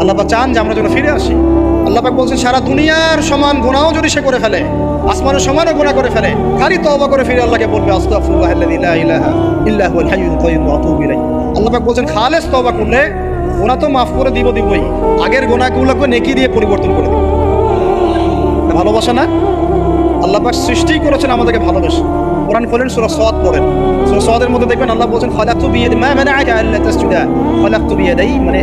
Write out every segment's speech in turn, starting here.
আল্লাহ চান যে আমরা যেন ফিরে আসি। আল্লাহ পাক বলছেন, সারা দুনিয়ার সমান গুণাও যদি সে করে ফেলে, আসমানের সমানও গুণা করে ফেলে, খালি তওবা করে ফিরে আল্লাহকে বলবে আস্তাগফিরুল্লাহ আল্লাযী লা ইলাহা ইল্লা হুয়াল হাইয়ুল কাইয়্যুম ওয়া আতুবু ইলাইহি। আল্লাহ পাক বলছেন, খালেস তওবা করলে গুনাহ তো মাফ করে দিব দিবই, আগের গুনাহগুলোকে নেকি দিয়ে পরিবর্তন করে দিব। ভালোবাসা না? আল্লাহ পাক সৃষ্টি করেছেন আমাদেরকে ভালোবেসে। কোরআন খোলেন সূরা সাদ পড়েন। সূরা সাদের মধ্যে দেখবেন আল্লাহ বলছেন খালাকতু বিয়াদি মা মানাআকা আল্লা তাসজুদা। খালাকতু বিয়াদাই মানে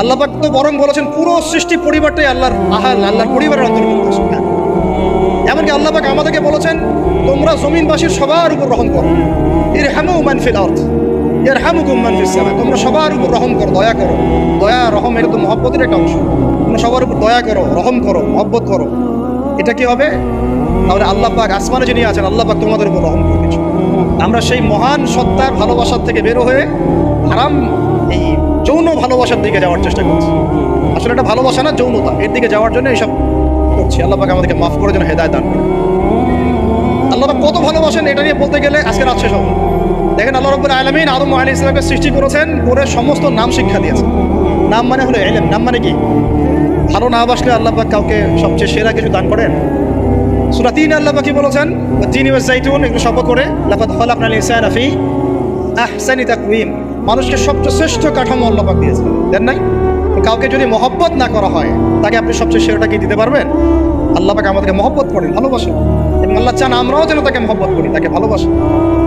আল্লাহ পাক তো বরং বলেছেন, পুরো সৃষ্টি পরিবারটাই আল্লাহর আহাল আল্লাহর পরিবারের অন্তর্ভুক্ত এমনকি আল্লাহ পাক আমাদেরকে বলেছেন, তোমরা জমিনবাসীর সবার উপর রহম করো। এর হ্যামু মানফিল অর্থ এর হ্যামুকুম মানফিস সামা, তোমরা সবার উপর রহম করো, দয়া করো। দয়া, রহম, এটা তো মহব্বতের একটা অংশ। তোমরা সবার উপর দয়া করো, রহম করো, মহব্বত করো। এটা কি হবে? তাহলে আল্লাহ পাক আসমানে যিনি আছেন, আল্লাহ পাক তোমাদের উপর রহম করবে আমরা সেই মহান সত্তার ভালোবাসার থেকে বের হয়ে হারাম এই যৌন ভালোবাসার দিকে যাওয়ার চেষ্টা করছি। আসলে এটা ভালোবাসা না, যৌনতা। এর দিকে যাওয়ার জন্য এইসব করছি। আল্লাহ আমাদেরকে মাফ করে যেন হেদায় দান আল্লাহ কত ভালোবাসেন এটা নিয়ে বলতে গেলে আজকে রাত শেষ হবে। দেখেন আল্লাহ রব্বুল আলমিন আদম আলী ইসলামকে সৃষ্টি করেছেন, করে সমস্ত নাম শিক্ষা দিয়েছেন। নাম মানে হলো এলেম, নাম মানে কি? ভালো না বাসলে আল্লাহ পাক কাউকে সবচেয়ে সেরা কিছু দান করেন? সুরা তিন আল্লাহ পাক কি বলেছেন? তিন জাইতুন, এগুলো শপথ করে লাফাত খালাকনাল ইনসানা ফি আহসানি তাকওয়িম। মানুষকে সবচেয়ে শ্রেষ্ঠ কাঠামো আল্লাহ পাক দিয়েছেন। দেন নাই? কাউকে যদি মহব্বত না করা হয়, তাকে আপনি সবচেয়ে সেরাটা কি দিতে পারবেন? আল্লাহ পাক আমাদেরকে মহব্বত করেন, ভালোবাসেন। এবং আল্লাহ চান আমরাও যেন তাকে মহব্বত করি, তাকে ভালোবাসি।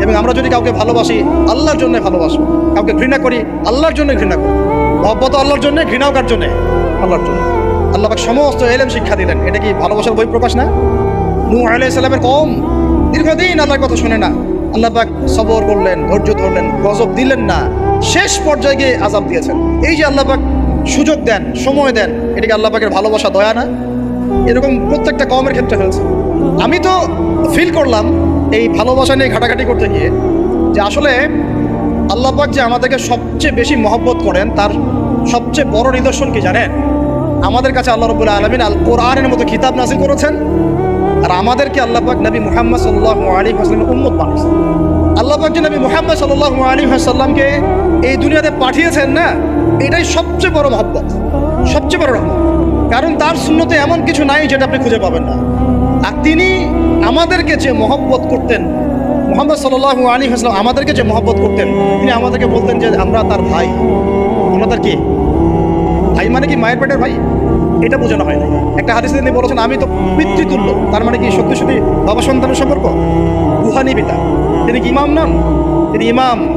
এবং আমরা যদি কাউকে ভালোবাসি, আল্লাহর জন্য ভালোবাসি কাউকে ঘৃণা করি, আল্লাহর জন্য ঘৃণা করি। মহব্বত আল্লাহর জন্য, ঘৃণাও কার জন্য? আল্লাহর জন্য। আল্লাপাক সমস্ত এলেম শিক্ষা দিলেন। এটা কি ভালোবাসার বই প্রকাশ না? নূহ আলাইহিস সালামের কম দীর্ঘদিন আল্লাহর কথা শুনে না। আল্লাহ পাক সবর করলেন, ধৈর্য ধরলেন, গজব দিলেন না। শেষ পর্যায়ে গিয়ে আজাব দিয়েছেন। এই যে আল্লাহ পাক সুযোগ দেন, সময় দেন, এটাকে আল্লাহ পাকের ভালোবাসা, দয়া না? এরকম প্রত্যেকটা কমের ক্ষেত্রে হয়েছে। আমি তো ফিল করলাম এই ভালোবাসা নিয়ে ঘাটাঘাটি করতে গিয়ে যে আসলে আল্লাহ পাক যে আমাদেরকে সবচেয়ে বেশি মহব্বত করেন, তার সবচেয়ে বড় নিদর্শন কি জানেন? আমাদের কাছে আল্লাহ রবুল্লাহ আলমিন আল কোরআনের মতো কিতাব নাজিল করেছেন আর আমাদেরকে আল্লাহ পাক নবী মুহাম্মদ সাল্লাহ আলী হাসলামের উম্মত বানিয়েছেন। আল্লাহ পাক যে নবী মুহাম্মদ সাল্লাহ আলী হাসাল্লামকে এই দুনিয়াতে পাঠিয়েছেন না, এটাই সবচেয়ে বড় মহব্বত, সবচেয়ে বড় রহমত। কারণ তার শূন্যতে এমন কিছু নাই যেটা আপনি খুঁজে পাবেন না। আর তিনি আমাদেরকে যে মহব্বত করতেন, মোহাম্মদ সাল্লাহ আলী হাসলাম আমাদেরকে যে মহব্বত করতেন, তিনি আমাদেরকে বলতেন যে আমরা তার ভাই। আমরা তার কি? ভাই মানে কি মায়ের পেটের ভাই? এটা বোঝানো হয় না একটা হাদিসে তিনি বলেছেন, আমি তো পিতৃতুল্য। তার মানে কি সত্যি সত্যি বাবা সন্তানের সম্পর্ক? রুহানি পিতা। তিনি কি ইমাম নন? তিনি ইমাম।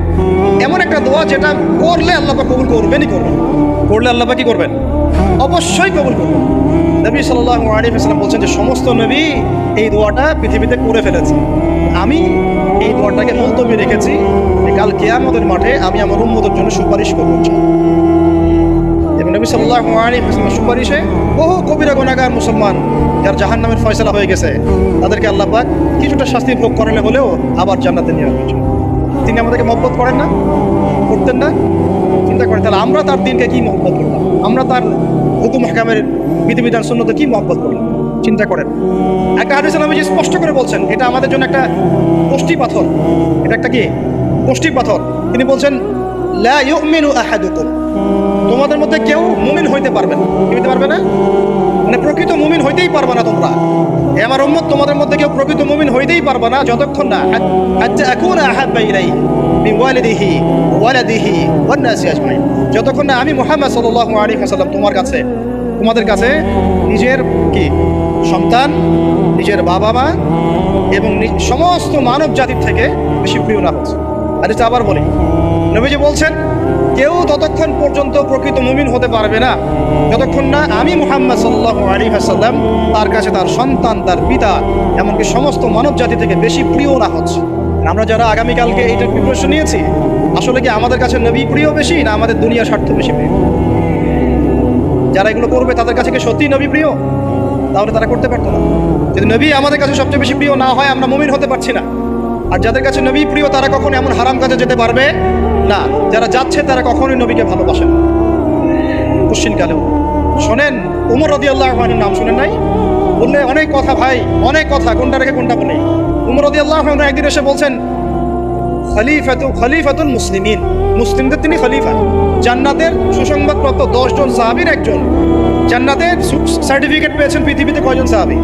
এমন একটা দোয়া যেটা করলে আল্লাহ পাক কবুল করবেনই করবেন। করলে আল্লাহ পাক কি করবেন? অবশ্যই কবুল করবেন। নবী সাল্লাল্লাহু আলাইহি ওয়াসাল্লাম বলছেন যে, সমস্ত নবী এই দোয়াটা পৃথিবীতে করে ফেলেছে। আমি এই দোয়াটাকে মুলতবি রেখেছি কাল কিয়ামতের মাঠে আমি আমার উম্মতের জন্য সুপারিশ করব নবী সাল্লাল্লাহু আলাইহি ওয়াসাল্লামের সুপারিশে বহু কবিরা, গুনাহগার, মুসলমান যার জাহান্নামের ফয়সালা হয়ে গেছে, তাদেরকে আল্লাহ কিছুটা শাস্তি ভোগ করালে হলেও আবার জান্নাতে নিয়ে আসবেন তিনি আমাদেরকে মহব্বত করেন না, করতেন না, চিন্তা করেন, তাহলে আমরা তার দিনকে কি মহব্বত করলাম? আমরা তার হুকুম হাকামের বিধিবিধান শূন্যতে কি মহব্বত করলাম? চিন্তা করেন। একটা হাদিস যে স্পষ্ট করে বলছেন, এটা আমাদের জন্য একটা কষ্টি পাথর। এটা একটা কি? কষ্টি পাথর। তিনি বলছেন, লা ইউমিনু আহাদুকুম। তোমাদের মধ্যে কেউ মুমিন হইতে পারবে না। হইতে পারবে না? মানে প্রকৃত মুমিন হইতেই পারবে না তোমরা। আমার উম্মত, তোমাদের মধ্যে কেউ প্রকৃত মুমিন হইতেই পারবে না যতক্ষণ না হাত্তা এখন আহাব্বা ইলাইহি মিন ওয়ালিদিহি ওয়ালাদিহি ওয়ান নাসি আজমাইন। যতক্ষণ না আমি মুহাম্মদ সাল্লাল্লাহু আলাইহি ওয়াসাল্লাম তোমার কাছে, তোমাদের কাছে নিজের কি, সন্তান, নিজের বাবা মা এবং সমস্ত মানব জাতির থেকে বেশি প্রিয় না হচ্ছে। আর আবার বলি। নবীজি বলছেন কেউ ততক্ষণ পর্যন্ত প্রকৃত মুমিন হতে পারবে না। যতক্ষণ না আমি মুহাম্মদ সাল্লাল্লাহু আলাইহি ওয়াসাল্লাম, তার কাছে তার সন্তান, তার পিতা, এমনকি সমস্ত মানব জাতি থেকে বেশি প্রিয় না হচ্ছে। আমরা যারা আগামীকালকে এইটার প্রিপারেশন নিয়েছি, আসলে কি আমাদের কাছে নবী প্রিয় বেশি, না আমাদের দুনিয়ার স্বার্থ বেশি প্রিয়? যারা এগুলো করবে, তাদের কাছে কি সত্যিই নবী প্রিয়? তাহলে তারা করতে পারতো না। যদি নবী আমাদের কাছে সবচেয়ে বেশি প্রিয় না হয়, আমরা মুমিন হতে পারছি না। আর যাদের কাছে নবী প্রিয়, তারা কখনো এমন হারাম কাজে যেতে পারবে না, যারা যাচ্ছে তারা কখনোই নবীকে ভালোবাসেন না। পশ্চিমকালেও শোনেন, উমর রদি আল্লাহ নাম শুনেন নাই? বললে, অনেক কথা ভাই, অনেক কথা, কোনটা রেখে কোনটা বলে? উমর রদি আল্লাহ একদিন এসে বলছেন, খলিফাতু, খলিফাতুল মুসলিমিন। মুসলিমদের তিনি খলিফা। জান্নাতের সুসংবাদপ্রাপ্ত দশজন সাহাবীর একজন। জান্নাতের সার্টিফিকেট পেয়েছেন পৃথিবীতে কয়জন সাহাবী?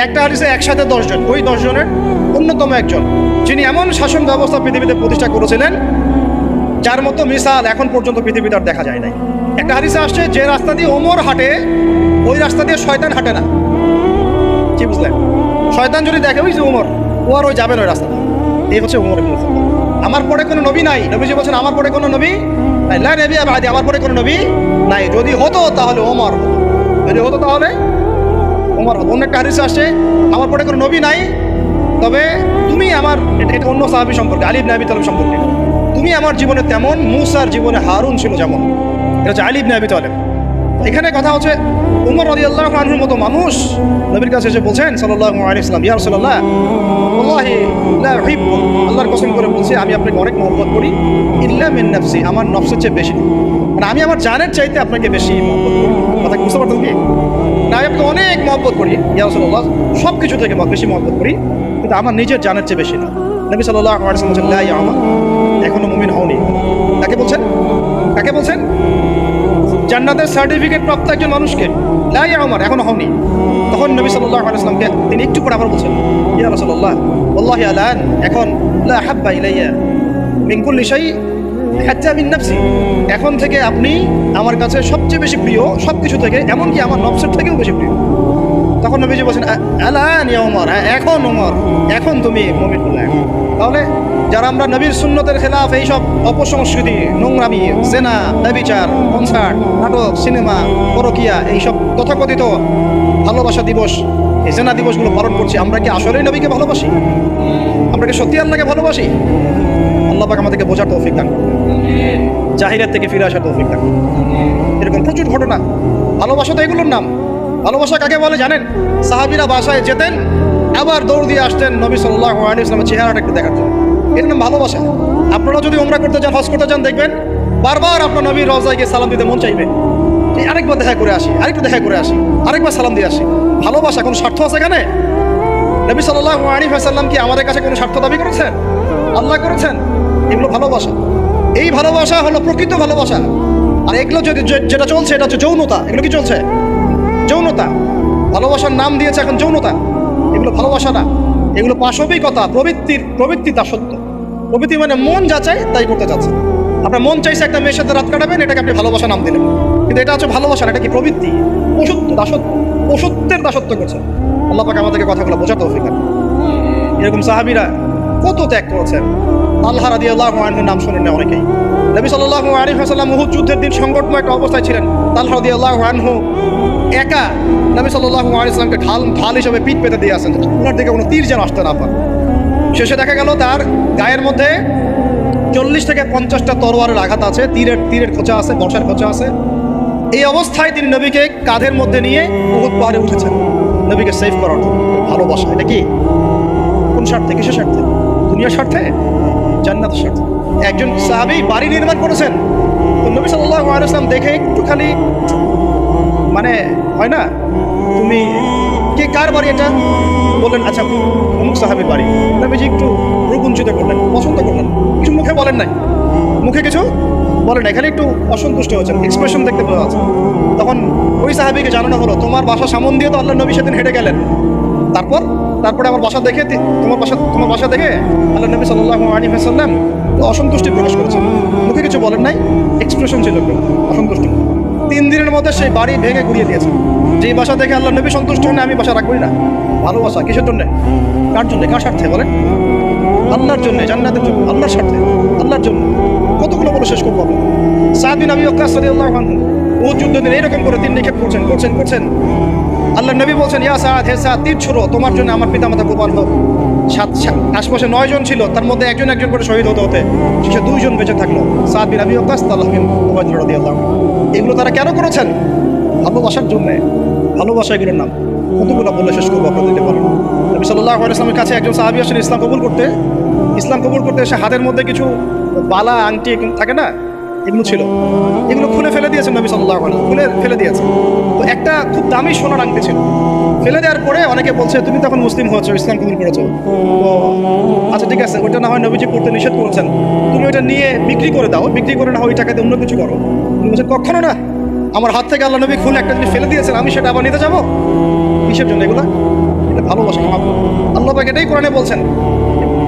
একটা হাদিসে একসাথে দশজন। ওই দশজনের অন্যতম একজন, যিনি এমন শাসন ব্যবস্থা পৃথিবীতে প্রতিষ্ঠা করেছিলেন যার মতো মিসাল এখন পর্যন্ত পৃথিবীতে আর দেখা যায় নাই। একটা হাদিসে আসছে, যে রাস্তা দিয়ে ওমর হাঁটে, ওই রাস্তা দিয়ে শয়তান হাঁটে না। কি বুঝলেন? শয়তান যদি দেখে, ওই যে ওমর, ও আর ওই যাবে না ওই রাস্তা। এই হচ্ছে ওমর আমার পরে কোনো নবী নাই। নবীজি বলছেন, আমার পরে কোনো নবী নাই। লা নবী আবাদি আমার পরে কোনো নবী নাই। যদি হতো তাহলে ওমর যদি হতো তাহলে ওমর হতো। অন্য একটা হাদিসে আসছে, আমার পরে কোনো নবী নাই, তবে তুমি আমার, এটা অন্য সাহাবী সম্পর্কে আলিব নাবি তালেব সম্পর্কে। তুমি আমার জীবনে তেমন, মুসার জীবনে হারুন ছিল যেমন। এটা হচ্ছে আলিব নাবি তালেব। এখানে কথা হচ্ছে উমর রদি আল্লাহ আনহুর মতো মানুষ, নবীর কাছে এসে বলছেন, সাল্লাল্লাহু আলাইহি সাল্লাম, ইয়া উহিব্বু আল্লাহর কসম করে বলছি, আমি আপনাকে অনেক মহব্বত করি, ইল্লা মিন নাফসি, আমার নফসের চেয়ে বেশি মানে আমি আমার জানের চাইতে আপনাকে বেশি মহব্বত করি। কথা বুঝতে পারতেন কি? না, আমি আপনাকে অনেক মহব্বত করি, ইয়া রাসূলুল্লাহ সব কিছু থেকে বেশি মহব্বত করি, কিন্তু আমার নিজের জানের চেয়ে বেশি না। নবী সাল্লাল্লাহু আলাইহি সাল্লাম বলছেন ইয়া আমা এখনও মুমিন হওনি। বলছেন? বলছেন? জান্নাতের সার্টিফিকেট প্রাপ্ত একজন মানুষকে লাই আমার এখনও হওনি। তখন নবী সাল্লাল্লাহু আলাইহি ওয়াসাল্লামকে তিনি একটু পরে আবার বলছেন ইয়া রাসূলুল্লাহ ওয়াল্লাহি আলান এখন হাব্বা ইলাইয়া নাফসি। এখন থেকে আপনি আমার কাছে সবচেয়ে বেশি প্রিয় সব কিছু থেকে এমনকি আমার নফসের থেকেও বেশি প্রিয়। তখন নবীজি বলছেন আলান হ্যাঁ, এখন ওমর এখন তুমি মুমিন হলে তাহলে যারা আমরা নবীর সুন্নতের খেলাফ এইসব অপসংস্কৃতি, নোংরামি সেনা ব্যবিচার, কনসার্ট, নাটক, সিনেমা, পরকিয়া এইসব তথাকথিত ভালোবাসা দিবস, এই সেনা দিবসগুলো পালন করছি, আমরা কি আসলেই নবীকে ভালোবাসি? আমরা কি সত্যি আল্লাহকে ভালোবাসি? আল্লাহ পাক আমাদেরকে বোঝার তৌফিক দান জাহিরের থেকে ফিরে আসার তৌফিক দান এরকম প্রচুর ঘটনা। ভালোবাসা তো এগুলোর নাম। ভালোবাসা কাকে বলে জানেন? সাহাবিরা বাসায় যেতেন, আবার দৌড় দিয়ে আসতেন নবী সাল্লাহ আলী ইসলামের চেহারাটা একটু দেখার জন্য। এর নাম ভালোবাসা। আপনারা যদি ওমরা করতে চান হজ করতে চান দেখবেন বারবার আপনার নবীর রওজায় গিয়ে সালাম দিতে মন চাইবে। আরেকবার দেখা করে আসি, আরেকটু দেখা করে আসি, আরেকবার সালাম দিয়ে আসি। ভালোবাসা কোনো স্বার্থ আছে এখানে? নবী সাল্লাহ আলী সাল্লাম কি আমাদের কাছে কোনো স্বার্থ দাবি করেছেন? আল্লাহ করেছেন? এগুলো ভালোবাসা। এই ভালোবাসা হলো প্রকৃত ভালোবাসা। আর এগুলো যদি যেটা চলছে, এটা হচ্ছে যৌনতা। এগুলো কি চলছে? যৌনতা। ভালোবাসার নাম দিয়েছে এখন যৌনতা। এগুলো ভালোবাসা না। এগুলো পাশবিকতা, প্রবৃত্তির প্রবৃত্তি দাসত্ব প্রবৃত্তি মানে মন যা চায় তাই করতে চাচ্ছে। আপনার মন চাইছে একটা মেয়ের সাথে রাত কাটাবেন, এটাকে আপনি ভালোবাসা নাম দিলেন। কিন্তু এটা হচ্ছে ভালোবাসা এটা কি প্রবৃত্তি? পশুত্ব, দাসত্ব, পশুত্বের দাসত্ব করছে। আল্লাহ পাকে আমাদেরকে কথাগুলো বোঝাতে হবে এরকম সাহাবিরা কত ত্যাগ করেছেন। আল্লাহ রাদি আল্লাহ নাম শোনেন না অনেকেই। নবী সাল্লাহ আলী হাসাল্লাম মুহুদ যুদ্ধের দিন সংকটময় একটা অবস্থায় ছিলেন। আল্লাহ রাদি আল্লাহ আনহু একা নবী সাল্লাহ আলিয়াকে ঢাল ঢাল হিসেবে পিঠ পেতে দিয়ে আসেন। ওনার দিকে কোনো তীর যেন আসতে না পারে। শেষে দেখা গেল তার গায়ের মধ্যে চল্লিশ থেকে পঞ্চাশটা তরোয়ারের আঘাত আছে, তীরের তীরের খোঁচা আছে, বর্ষার খোঁচা আছে। এই অবস্থায় তিনি নবীকে কাঁধের মধ্যে নিয়ে বহুত পাহাড়ে উঠেছেন, নবীকে সেভ করার। ভালোবাসা, এটা কি? কোন স্বার্থে, কিসের স্বার্থে? দুনিয়ার স্বার্থে? জান্নাতের স্বার্থে। একজন সাহাবি বাড়ি নির্মাণ করেছেন। নবী সাল্লাল্লাহু আলাইহি ওয়াসাল্লাম দেখে একটু খালি মানে হয় না? তুমি কে কার বাড়ি এটা? বললেন আচ্ছা অমুক সাহাবির বাড়ি। নবীজি একটু রূপঞ্চিত করলেন, পছন্দ করলেন। কিছু মুখে বলেন নাই। মুখে কিছু বলেন খালি একটু অসন্তুষ্ট হয়েছেন এক্সপ্রেশন দেখতে পাওয়া যাচ্ছে। তখন ওই সাহাবিকে জানানো হলো, তোমার বাসা সামন দিয়ে তো আল্লাহ নবী সেদিন হেঁটে গেলেন। তারপর? তারপরে আমার বাসা দেখে তোমার বাসা তোমার বাসা দেখে আল্লাহ নবী সাল্লাল্লাহু আলাইহি ওয়াসাল্লাম অসন্তুষ্টি প্রকাশ করেছেন। মুখে কিছু বলেন নাই এক্সপ্রেশন ছিল মধ্যে সেই বাড়ি ভেঙে ঘুরিয়ে দিয়েছে। যেই বাসা দেখে আল্লাহ নবী সন্তুষ্ট হন, আমি বাসা রাখবই না। ভালোবাসা কিসের জন্য? কার জন্য? কার স্বার্থে বলেন? আল্লাহর জন্য, জান্নাতের জন্য। আল্লাহর স্বার্থে, আল্লাহর জন্য। কতগুলো বলে শেষ করব আমি সাদিন আমি অক্কাস আনহু, ও যুদ্ধ দিন এইরকম করে তিন নিক্ষেপ করছেন করছেন করছেন। আল্লাহ নবী বলছেন, ইয়া সাদ, হে সাদ, তীর ছুড়ো। তোমার জন্য আমার পিতা মাতা কোরবান হোক। সাত আশপাশে নয় জন ছিল, তার মধ্যে একজন একজন করে শহীদ হতে হতে শেষে দুইজন বেঁচে থাকল। সাদ বিন আবি ওকাস তাল্লাহ বিন ওবায়দুল্লাহ রাদিয়াল্লাহু এগুলো তারা কেন করেছেন? ভালোবাসার জন্য। ভালোবাসা এগুলোর নাম। কতগুলো বলে শেষ করব দিতে বলেন নবী সাল্লাহ আলাইসলামের কাছে একজন সাহাবি আসেন, ইসলাম কবুল করতে। ইসলাম কবুল করতে এসে হাতের মধ্যে কিছু বালা, আংটি থাকে না? এগুলো ছিল। এগুলো খুলে ফেলে দিয়েছেন নবী সাল্লাহ খুলে ফেলে দিয়েছেন। তো একটা খুব দামি সোনার আংটি ছিল। ফেলে দেওয়ার পরে অনেকে বলছে, তুমি তখন মুসলিম হয়েছো, ইসলাম কবুল করেছ। আচ্ছা ঠিক আছে, ওইটা না হয় নবীজি পড়তে নিষেধ করেছেন। তুমি ওইটা নিয়ে বিক্রি করে দাও। বিক্রি করে না হয় ওই টাকাতে অন্য কিছু করো। তুমি বলছেন কখনো না। আমার হাত থেকে আল্লাহ নবী খুলে একটা জিনিস ফেলে দিয়েছেন, আমি সেটা আবার নিতে যাব? কিসের জন্য এগুলা? এটা ভালোবাসা। আল্লাহ পাক এটাই কোরআনে বলছেন।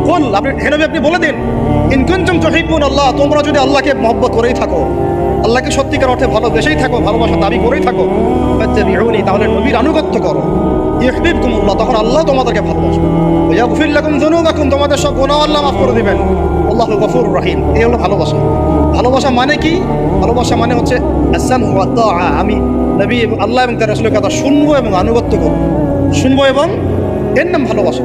বল, আপনি হেনবি আপনি বলে দিন। ইনকুনতুম তুহিব্বুন আল্লাহ, তোমরা যদি আল্লাহকে মহব্বত করেই থাকো, আল্লাহকে সত্যিকার অর্থে ভালোবেসেই থাকো, ভালোবাসা দাবি করেই থাকো, ফাত্তাবিউনি, তাহলে নবীর আনুগত্য করো। ইউহিব্বুকুমুল্লাহ, তখন আল্লাহ তোমাদেরকে ভালোবাসবে। ওয়াগফির লাকুম যুনুবাকুম, তোমাদের সব গুনাহ আল্লাহ মাফ করে দিবেন। আল্লাহু গফুরুর রহিম, এই হলো ভালোবাসা। ভালোবাসা মানে কি? ভালোবাসা মানে হচ্ছে আসান আমি নবী আল্লাহ এবং তার রাসূলের কথা শুনব এবং আনুগত্য করব। শুনব এবং এর নাম ভালোবাসা।